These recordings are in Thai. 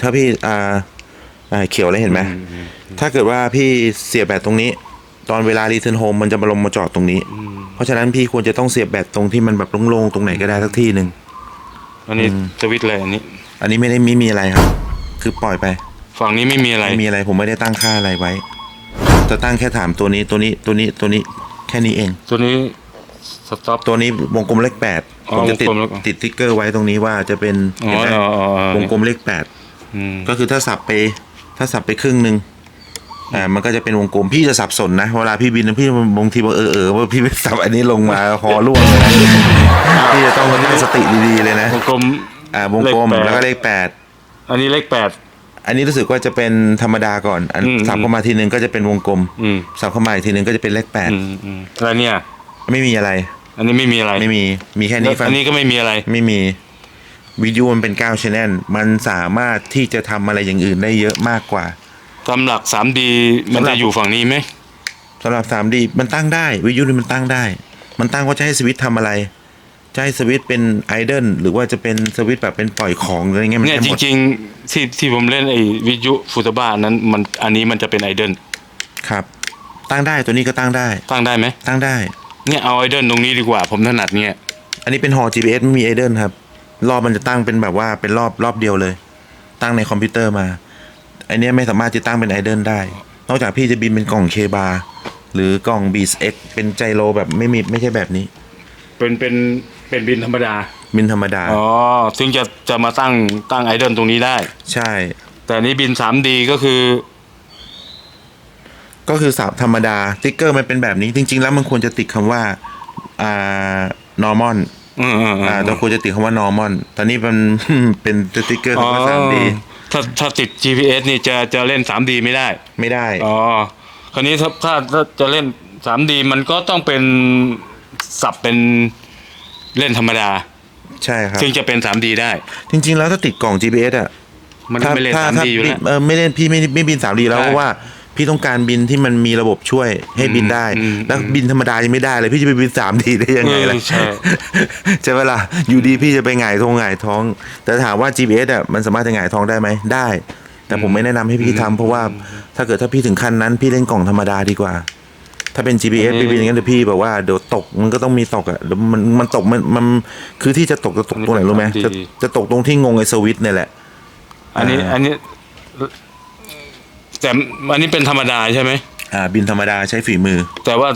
ถ้าพี่อ่าอ่าเขียวเลยเห็นไหมถ้าเกิดว่าพี่เสียบแบตตรงนี้ ตอนเวลารีเทิร์นโฮมมันจะมาลงมาจอดตรงนี้ เพราะฉะนั้นพี่ควรจะต้องเสียบแบตตรงที่มันแบบโล่งๆตรงไหนก็ได้สักที่หนึ่งอันนี้สวิตช์เลยอันนี้ อันนี้ไม่ได้ไม่มีอะไรครับ คือปล่อยไป ฝั่งนี้ไม่มีอะไรไม่มีอะไรผมไม่ได้ตั้งค่าอะไรไว้จะตั้งแค่ถามตัวนี้ตัวนี้ตัวนี้ตัวนี้แค่นี้เอง ตัวนี้สต็อปตัวนี้วงกลมเลขแปดอ๋อผมจะติดวงกลมเลขติดติ๊กเกอร์ไว้ตรงนี้ว่าจะเป็นอ๋อเห็นไหมอ๋ออ๋ออ๋อวงกลมเลขแปด อืมก็คือถ้าสับไปถ้าสับไปครึ่งหนึ่งอ่ามันก็จะเป็นวงกลมพี่จะสับสนนะ เวลาพี่บินพี่บางทีบอกเออเออว่าพี่ไปสับอันนี้ลงมาคอร่วงเลยนะพี่จะต้องตั้งสติดีๆเลยนะวงกลมอ่าวงกลมเลขแปด แล้วก็เลขแปดอันนี้เลขแปด อันนี้รู้สึกว่าจะเป็นธรรมดาก่อนอันอืมสับเข้ามาทีนึงก็จะเป็นวงกลมอืม สับเข้ามาอีกทีนึงก็จะเป็นเลขแปดอืมอืมแล้วเนี่ย ไม่มีอะไร อันนี้ไม่มีอะไรไม่มีมีแค่แล้นี้วฟังอันนี้ก็ไม่มีอะไร ไม่มี วิดีโอมันเป็น9 channel มันสามารถที่จะทำอะไรอย่างอื่นได้เยอะมากกว่า ตำหลัก 3D มันสำหรัจะบอยู่ฝั่งนี้ไหมสำหรับ 3D มันตั้งได้ วิทยุนี่มันตั้งได้ มันตั้งว่าจะให้สวิตช์ทำอะไรจะให้สวิตช์เป็นไอดอลหรือว่าจะเป็นสวิตช์แบบเป็นปล่อยของอะไรเงี้ยมันเนี่ยได้จหมดริงๆที่ที่ผมเล่นไอ้วิทยุฟูตบ้านั้นมันอันนี้มันจะเป็นไอเดิลครับ ตั้งได้ตัวนี้ก็ตั้งได้ ตั้งได้ไหมตั้งได้ เนี่ยเอาไอเดิลตรงนี้ดีกว่าผมถนัดเนี่ย อันนี้เป็นฮอ GPS ไม่มีไอดอลครับ รอบมันจะตั้งเป็นแบบว่าเป็นรอบรอบเดียวเลย ตั้งในคอมพิวเตอร์มาอันเนี้ยไม่สามารถจะตั้งเป็นไอดอลได้ นอกจากพี่จะบินเป็นกล่องเคบาหรือกล่องบีสเอ็กเป็นไจโรแบบไม่มีไม่ใช่แบบนี้ เป็นเป็นเป็นบินธรรมดา บินธรรมดา อ๋อ ซึ่งจะจะมาตั้งตั้งไอเดิลตรงนี้ได้ ใช่ แต่อันนี้บิน 3D ก็คือ ก็คือสาบธรรมดาติ๊กเกอร์มันเป็นแบบนี้ จริง ๆ แล้วมันควรจะติดคำว่าอ่า normal อืมอืมอืมอ่าเราควรจะติดคำว่า normal ตอนนี้มัน เป็นติ๊กเกอร์อ๋อคำว่า 3D ถ้าถ้าติด GPS นี่จะจะเล่น 3D ไม่ได้ ไม่ได้ อ๋อ คราวนี้ถ้าถ้าถ้าจะเล่น 3D มันก็ต้องเป็นสับเป็นเล่นธรรมดา ใช่ครับ ซึ่งจะเป็น 3D ได้ จริง ๆ แล้วถ้าติดกล่อง GPS อะมันก็ไม่เล่น 3D อยู่แล้ว เออไม่เล่นพี่ไม่ไม่บิน 3D แล้วใช่ เพราะว่า พี่ต้องการบินที่มันมีระบบช่วยให้บินได้อืมแล้วบินธรรมดายังไม่ได้เลยพี่จะไปบิน 3D ได้ยังไงล่ะเออใช่ใช่ไหมล่ะอยู่ดีพี่จะไปหงายท้องหงายท้อง แต่ถามว่า GPS อะมันสามารถจะหงายท้องได้ไหมได้ แต่ผมไม่แนะนำให้พี่ทำเพราะว่าถ้าเกิดถ้าพี่ถึงขั้นนั้น พี่เล่นกล่องธรรมดาดีกว่า ถ้าเป็น GPS อันนี้พี่บินอย่างนั้นเดี๋ยวพี่แบบว่าเดี๋ยวตกมันก็ต้องมีตกอะเดี๋ยวมันมันตกมันมันคือที่จะตกจะตกตรงไหนรู้ไหมอันนี้จะดีจะตกตรงที่งงไอ้สวิตช์เนี่ยแหละ อันนี้อ่าอันนี้ แต่อันนี้เป็นธรรมดาใช่ไหมอ่าบินธรรมดาใช้ฝีมือ แต่ว่า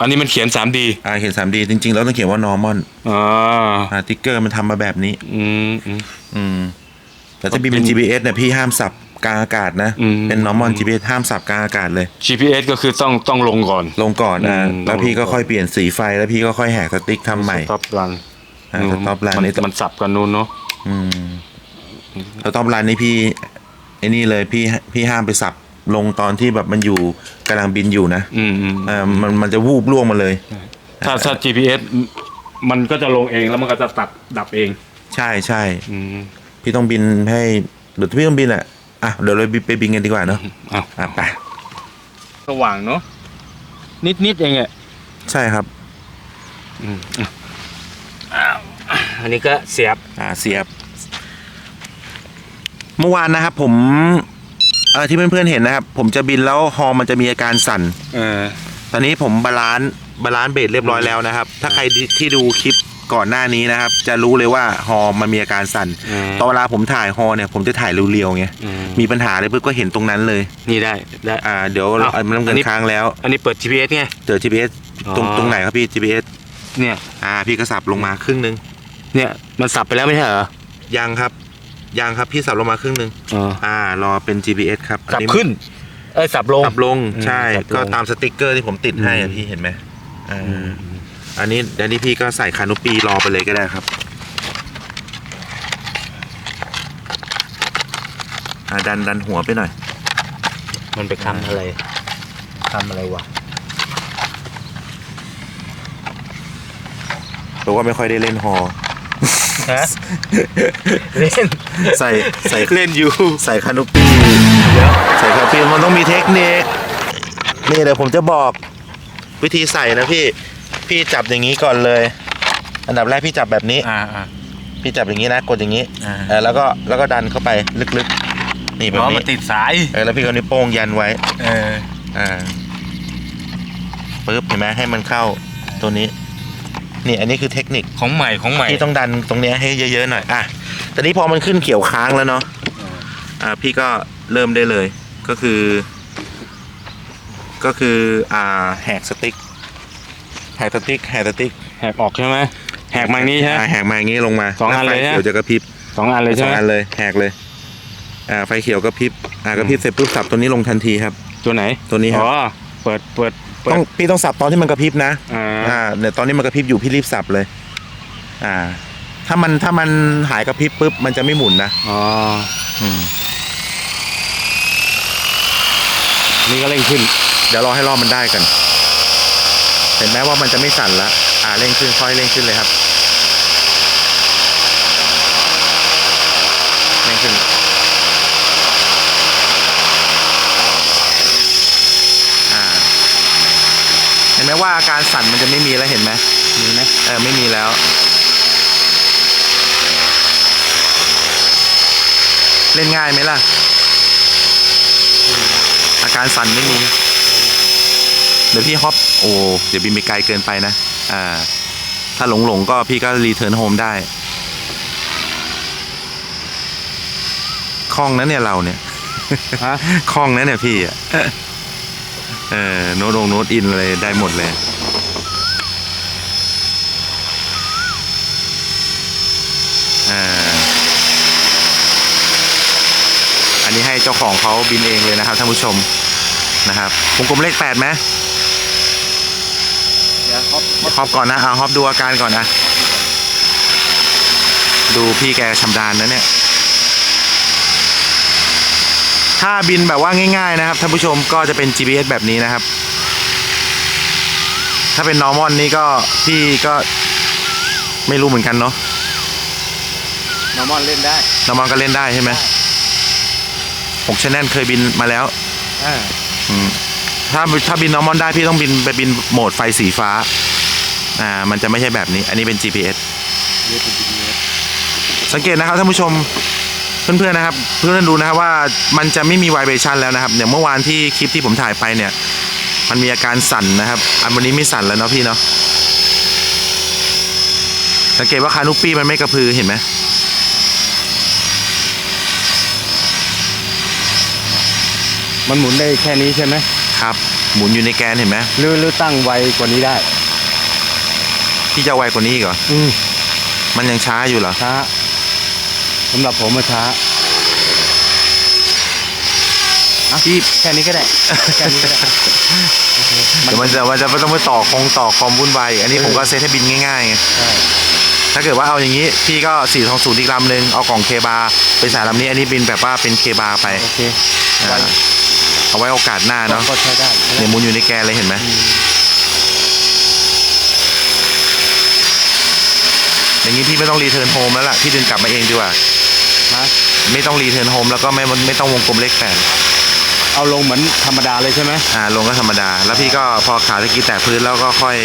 อันนี้มันเขียน 3D อ่าเขียน 3D จริง ๆ แล้วต้องเขียนว่า normal อ๋ออ่าติ๊กเกอร์มันทำมาแบบนี้ อืมอืมอืมแต่ถ้าบินเป็น GPS เนี่ยพี่ห้ามสับกลางอากาศนะอืมเป็น normal GPS ห้ามสับกลางอากาศเลย GPS ก็คือต้องต้องลงก่อน ลงก่อนอ่าอืมแล้วพี่ก็ลงก่อนค่อยเปลี่ยนสีไฟแล้วพี่ก็ค่อยแหกสติ๊กทำใหม่สต็อปรันอ่า stop run มันนี่มันสับกันนู้นเนาะอืมแล้วตอมรันนี่พี่ ไอ้นี่เลยพี่พี่ห้ามไปสับลงตอนที่แบบมันอยู่กำลังบินอยู่นะอืมอืมอ่ามันมันจะวูบล่วงมาเลย ถ้าถ้า GPS มันก็จะลงเองแล้วมันก็จะตัดดับเอง ใช่ใช่อืมพี่ต้องบินให้เดี๋ยวพี่ต้องบินอะอะเดี๋ยวเราไปบินกันดีกว่าเนาะอ้าวอะไปสว่างเนาะนิดนิดเองอะใช่ครับ อันนี้ก็เสียบอ่าเสียบ เมื่อวานนะครับ ผมเออที่เพื่อนๆเห็นนะครับ ผมจะบินแล้วฮอมันจะมีอาการสั่น เออ ตอนนี้ผมบาลานซ์บาลานซ์เบสเรียบร้อยแล้วนะครับ ถ้าใครที่ที่ดูคลิปก่อนหน้านี้นะครับ จะรู้เลยว่าฮอมันมีอาการสั่นอืม ตอนเวลาผมถ่ายฮอเนี่ยผมจะถ่ายเรียวๆไงอืมมีปัญหาเลยเพื่อก็เห็นตรงนั้นเลย นี่ได้ได้ อ่า เดี๋ยวอ้าวเอามันต้องอัเกินนนี้ ค้างแล้วอันนี้เปิด GPS ไง เจอ GPS ตรงอ๋อ ตรงไหนครับพี่ GPS เนี่ย อ่าพี่กระสับลงมาครึ่งหนึงเนี่ยมันสับไปแล้วไม่ใช่เหรอยังครับ ยังครับพี่สับลงมาครึ่งหนึงอ๋ออ่ารอเป็น GPS ครับอัสับนนี้ขึ้น เอ้ยสับลงสับลงอืมใช่สับลงก็ตามสติกเกอร์ที่ผมติดให้อือะมพี่เห็นไหมอ่าอันนี้อันนี้พี่ก็ใส่คานุปีรอไปเลยก็ได้ครับอ่าดันดันหัวไปหน่อย มันไปทำอะไรทำอะไรวะเพราะว่าไม่ค่อยได้เล่นฮอ ฮะเล่นใส่ใส่เล่นอยู่ใส่คานุปีใส่คานุปีมันต้องมีเทคนิคนี่เดี๋ยวผมจะบอกวิธีใส่นะพี่พี่จับอย่างนี้ก่อนเลย อันดับแรกพี่จับแบบนี้อ่าอ่าพี่จับอย่างนี้นะกดอย่างนี้อ่าเออแล้วก็แล้วก็ดันเข้าไปลึกนี่แบเพบราะนี้มันติดสายเออแล้วพี่ก็เอานิ้วโป้งยันไว้ เอออ่าปึ๊บเห็นไหมให้มันเข้าตัวนี้ นี่อันนี้คือเทคนิคของใหม่ของใหม่พี่ต้องดันตรงเนี้ยให้เยอะๆหน่อยอะตอนนี้พอมันขึ้นเขียวค้างแล้วเนาะอ่าพี่ก็เริ่มได้เลยก็คือ ก็คืออ่าแหกสติ๊กแหกสติ๊กแหกสติ๊กแหกออกใช่ไหมแหกมาอย่างนี้ใช่ไหม อ่าแหกมาอย่างนี้ลงมาสองอันเลยแวไฟนะเขียวจะกระพริบสองอันเลยสใช่องไหมอันเลยแหกเลยอ่าไฟเขียวกระพริบอ่ากระพริบเสร็จปุ๊บสับตัวนี้ลงทันทีครับ ตัวไหนตัวนี้ครับ อ๋อเปิดเปิด เปิต้ดองพี่ต้องสับตอนที่มันกระพริบนะอ่าอ่าเนี่ยตอนนี้มันกระพริบอยู่พี่รีบสับเลย อ่า ถ้ามันถ้ามันหายกระพริบปุ๊บมันจะไม่หมุนนะอ๋ออืมนี่ก็เร่งขึ้น เดี๋ยวรอให้รอบมันได้กัน เห็นไหมว่ามันจะไม่สั่นละอ่าเร่งขึ้นค่อยเร่งขึ้นเลยครับเร่งขึ้น อ่า เห็นไหม ว่าอาการสั่นมันจะไม่มีแล้วเห็นไหมมีไหมเออไม่มีแล้ว เล่นง่ายไหมล่ะ อาการสั่นไม่มี เดี๋ยวพี่ฮอปโอ้เดี๋ยวบินไปไกลเกินไปนะ อ่า ถ้าหลงหลงๆก็พี่ก็รีเทิร์นโฮมได้คล่องนะเนี่ยเราเนี่ยฮะคล่องนะเนี่ยพี่อะ เออโน้ตลงโน้ตอินเลยได้หมดเลยอ่าอันนี้ให้เจ้าของเขาบินเองเลยนะครับท่านผู้ชมนะครับวงกลมเลขแปดไหมเดี๋ยวครับฮอปก่อนนะเอาฮอปดูอาการก่อนนะ ดูพี่แกชำนาญนะเนี่ย ถ้าบินแบบว่าง่าย ๆ นะครับท่านผู้ชมก็จะเป็น GPS แบบนี้นะครับ ถ้าเป็น normal นี่ก็พี่ก็ไม่รู้เหมือนกันเนาะ นอร์มอนเล่นได้ normal ก็เล่นได้ใช่ไหมหกชแนลเคยบินมาแล้ว อ่าอืมถ้าถ้าบิน normal ได้พี่ต้องบินไปบินโหมดไฟสีฟ้า อ่า มันจะไม่ใช่แบบนี้ อันนี้เป็น GPS เรียกเป็น GPS สังเกตนะครับท่านผู้ชม เพื่อนๆนะครับ เพื่อนๆดูนะครับว่ามันจะไม่มีไวเบชันแล้วนะครับอย่างเมื่อวานที่คลิปที่ผมถ่ายไปเนี่ย มันมีอาการสั่นนะครับ อันวันนี้ไม่สั่นแล้วเนาะพี่เนาะสังเกตว่าคานุปี้มันไม่กระพือเห็นไหมมันหมุนได้แค่นี้ใช่ไหมครับ หมุนอยู่ในแกนเห็นไหมหรือหรือตั้งไวกว่านี้ได้ พี่จะไวกว่านี้อีกเหรออืมมันยังช้าอยู่เหรอช้า สำหรับผมมาช้าอะพี่แค่นี้ก็ได้แค่นี้ก็ได้โอเคเดี๋ยวมันจะมันจะไม่ต้องไปต่อคงต่อคอมวุ่นวายอันนี้เออผมก็เซตให้บินง่ายๆไงใช่ถ้าเกิดว่าเอาอย่างนี้พี่ก็4ี่ทองศูนย์อีกลำหนึ่งเอากล่องเคบาไปใส่ลำนี้อันนี้บินแบบว่าเป็นเคบาไปโอเคอ่าไวเอาไว้โอกาสหน้าเนาะก็ใช้ได้ใช้ได้เนี่ยหมุนอยู่ในแกนเลยเห็นไหมอืมอย่างนี้พี่ไม่ต้องรีเทิร์นโฮมแล้วล่ะพี่เดินกลับมาเองดีกว่านะ ไม่ต้องรีเทิร์นโฮมแล้วก็ไม่ไม่ต้องวงกลมเลขแปดเอาลงเหมือนธรรมดาเลยใช่ไหมอ่าลงก็ธรรมดา แล้วพี่ก็พอขาตะกี้แตะพื้นแล้วก็ค่อย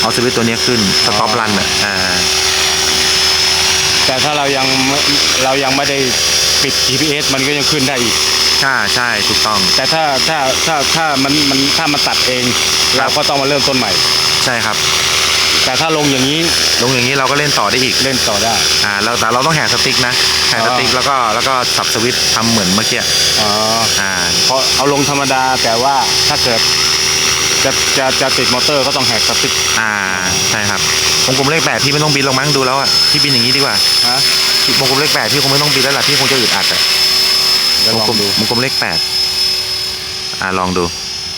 เอาสวิตช์ตัวนี้ขึ้นสต็อปรันอะอ่าแต่ถ้าเรายังไม่เรายังไม่ได้ปิด GPS มันก็ยังขึ้นได้อีกใช่ใช่ถูกต้อง แต่ถ้าถ้าถ้าถ้ามันมันถ้ามันตัดเอง เราก็ต้องมาเริ่มต้นใหม่ ใช่ครับ แต่ถ้าลงอย่างนี้ลงอย่างนี้เราก็เล่นต่อได้อีกเล่นต่อได้อ่าเราแต่เราต้องแหกสติ๊กนะ แหกสติ๊กอ๋อแล้วก็แล้วก็สับสวิตช์ทำเหมือนเมื่อกี้อ๋ออ่าเพราะเอาลงธรรมดาแต่ว่าถ้าเกิดจะจะจะติดมอเตอร์ก็ต้องแหกสติ๊กอ่าใช่ครับวงกลมเลขแปดพี่ไม่ต้องบินลงมั้งดูแล้วอะพี่บินอย่างนี้ดีกว่าฮะพี่วงกลมเลขแปดพี่คงไม่ต้องบินแล้วล่ะพี่คงจะอึดอัดอะเดี๋ยววลงองกลมดูวงกลมเลขแปดอ่าลองดู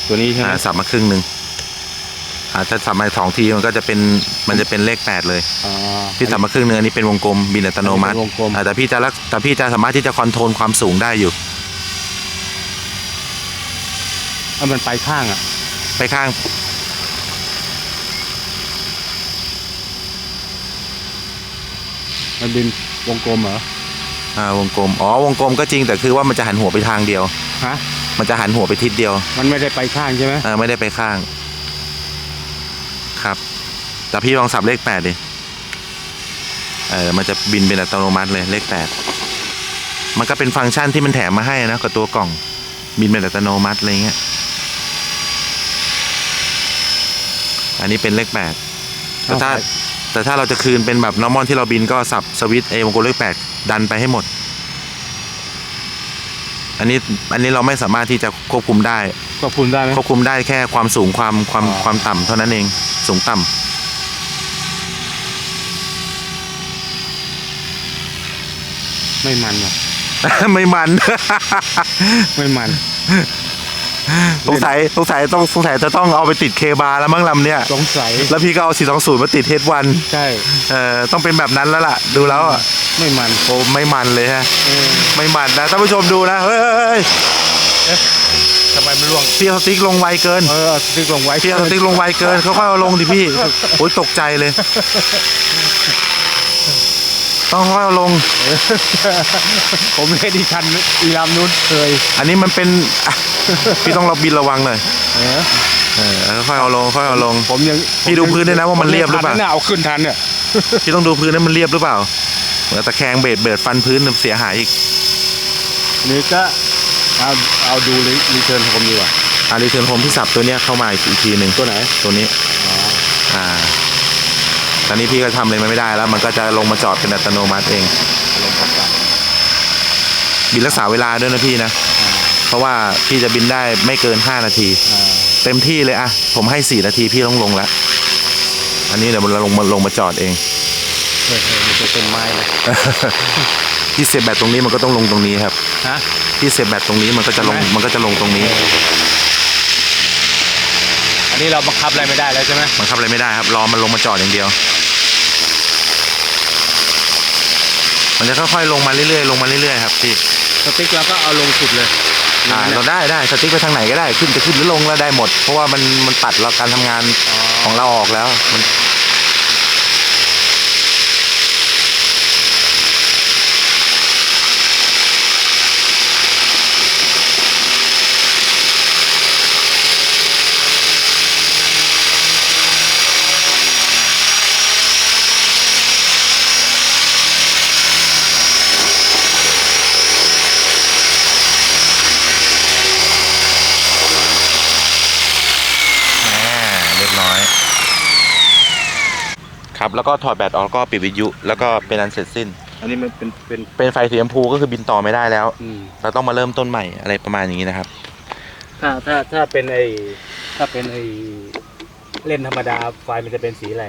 ตัวนี้ใช่ไหมอ่าสับมาครึ่งหนึ่ง อ่าถ้าสับมาสองทีมันก็จะเป็นมันจะเป็นเลขแปดเลย อ๋อ พี่สับมาครึ่งหนึงอันนี้เป็นวงกลมบินอัตโนมัติอันนี้เป็นวงกลม อ่าแต่พี่จะรักแต่พี่จะสามารถที่จะคอนโทรลความสูงได้อยู่ เอามันไปข้างอะ ไปข้าง มันบินวงกลมเหรอ อ่าวงกลม อ๋อ วงกลมก็จริงแต่คือว่ามันจะหันหัวไปทางเดียว ฮะ มันจะหันหัวไปทิศเดียวมันไม่ได้ไปข้างใช่ไหมเออไม่ได้ไปข้าง ครับ แต่พี่ลองสับเลขแปดดิ เออ มันจะบินเป็นอัตโนมัติเลยเลขแปด มันก็เป็นฟังก์ชันที่มันแถมมาให้นะกับตัวกล่อง บินเป็นอัตโนมัติอะไรเงี้ย อันนี้เป็นเลขแปดแต่ถ้าแต่ถ้าเราจะคืนเป็นแบบนอร์มอนที่เราบินก็สับสวิตช์เอวงกลมเลขแปดดันไปให้หมด อันนี้อันนี้เราไม่สามารถที่จะควบคุมได้ก็พูดได้ไหมควบคุมได้แค่ความสูงความความอ๋อความต่ำเท่านั้นเอง สูงต่ำไม่มันหรอก ไม่มัน ไม่มันสงสัยสงสัยต้องสงสัยจะต้องเอาไปติดเคบาร์แล้วมั้งลำเนี่ยสงสัยแล้วพี่ก็เอา420มาติดเทสวันใช่เอ่อต้องเป็นแบบนั้นแล้วล่ะ ดูแล้วอะไม่มันโอ้ไม่มันเลยฮะเออไม่มันนะท่านผู้ชมดูนะเฮ้ยเฮ้ยเฮ้ย ทำไมมันล่วง พี่เอาสติ๊กลงไวเกิน เออสติ๊กลงไว้พี่เอาสติ๊กลงไวเกินเขาค่อยๆเอาลงดิพี่โอ้ยตกใจเลย ต้องค่อยๆเอาลง ผมเล่นอีคันอีลำนู้นเคยอันนี้มันเป็นอะพี่ต้องเราบินระวังหน่อยเออเออค่อยๆเอาลงค่อยๆเอาลง ผมยังพี่ดูพื้นด้วยนะว่ามันเรียบหรือเปล่าผมยังทันนะเอาขึ้นทันเนี่ยพี่ต้องดูพื้นนั้นมันเรียบหรือเปล่าเหมือนตะแคงเบดเบิดฟันพื้นเสียหายอีก นี่ก็ เอาเอาดูรีเทิร์นผมดีกว่าอารีเทิร์นโฮมที่สับตัวเนี้ยเข้ามาอีกทีหนึ่งตัวไหนตัวนี้อ๋ออ่าตอนนี้พี่ก็ทำอะไรมันไม่ได้แล้ว มันก็จะลงมาจอดเป็นอัตโนมัติเองลงประกันบินรักษาเวลาด้วยนะพี่นะอ่าเพราะว่าพี่จะบินได้ไม่เกิน 5 นาทีอ่าเต็มที่เลยอะผมให้ 4 นาทีพี่ต้องลงแล้ว อันนี้เดี๋ยวมันลงมาลงมาจอดเองเออเออมันจะเป็นไม้เลย ที่เสียบแบตตรงนี้มันก็ต้องลงตรงนี้ครับ ฮะ ที่เสียบแบตตรงนี้มันก็จะลง ใช่ไหม มันก็จะลงตรงนี้ อันนี้เราบังคับอะไรไม่ได้แล้วใช่ไหมมันขับอะไรไม่ได้ครับ รอมันลงมาจอดอย่างเดียว มันจะค่อยๆลงมาเรื่อยๆ ลงมาเรื่อยๆครับพี่สติ๊กเราก็เอาลงสุดเลยอ่าเราได้ได้สติ๊กไปทางไหนก็ได้ ขึ้นจะขึ้นหรือลงแล้วได้หมด เพราะว่ามันมันตัดเราการทำงานอ๋อของเราออกแล้ว มัน แหม่เรียบร้อย ครับแล้วก็ถอดแบตออกแล้วก็ปิดวิทยุแล้วก็เป็นอันเสร็จสิ้น อันนี้มันเป็นเป็นเป็นไฟสีชมพูก็คือบินต่อไม่ได้แล้ว อืมเราต้องมาเริ่มต้นใหม่อะไรประมาณอย่างนี้นะครับ ถ้าถ้าถ้าเป็นไอถ้าเป็นไอเล่นธรรมดาไฟมันจะเป็นสีอะไร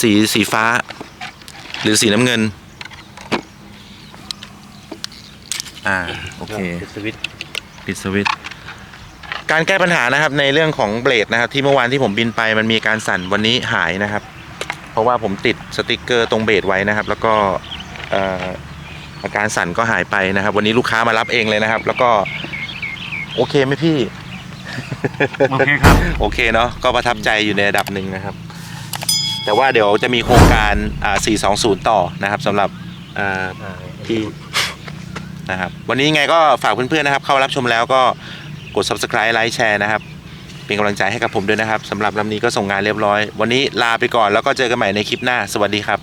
สีสีฟ้า หรือสีน้ำเงิน อ่าโอเค ปิดสวิตช์ปิดสวิตช์การแก้ปัญหานะครับในเรื่องของเบรดนะครับที่เมื่อวานที่ผมบินไปมันมีการสั่นวันนี้หายนะครับเพ ราะว่าผมติดสติกเกอร์ตรงเบรดไว้นะครับ แล้วก็เอ่ออาการสั่นก็หายไปนะครับ วันนี้ลูกค้ามารับเองเลยนะครับ แล้วก็โอเคไหมพี่ โอเคครับ โอเคเนาะก็ประทับใจอยู่ในระดับหนึ่งนะครับ แต่ว่าเดี๋ยวจะมีโครงการอ่า420 ต่อนะครับสำหรับอ่าที่นะครับ วันนี้ยังไงก็ฝากเพื่อนๆนะครับ เข้ารับชมแล้วก็กด subscribe ไลค์แชร์นะครับ เป็นกำลังใจให้กับผมด้วยนะครับสำหรับลำนี้ก็ส่งงานเรียบร้อย วันนี้ลาไปก่อนแล้วก็เจอกันใหม่ในคลิปหน้า สวัสดีครับ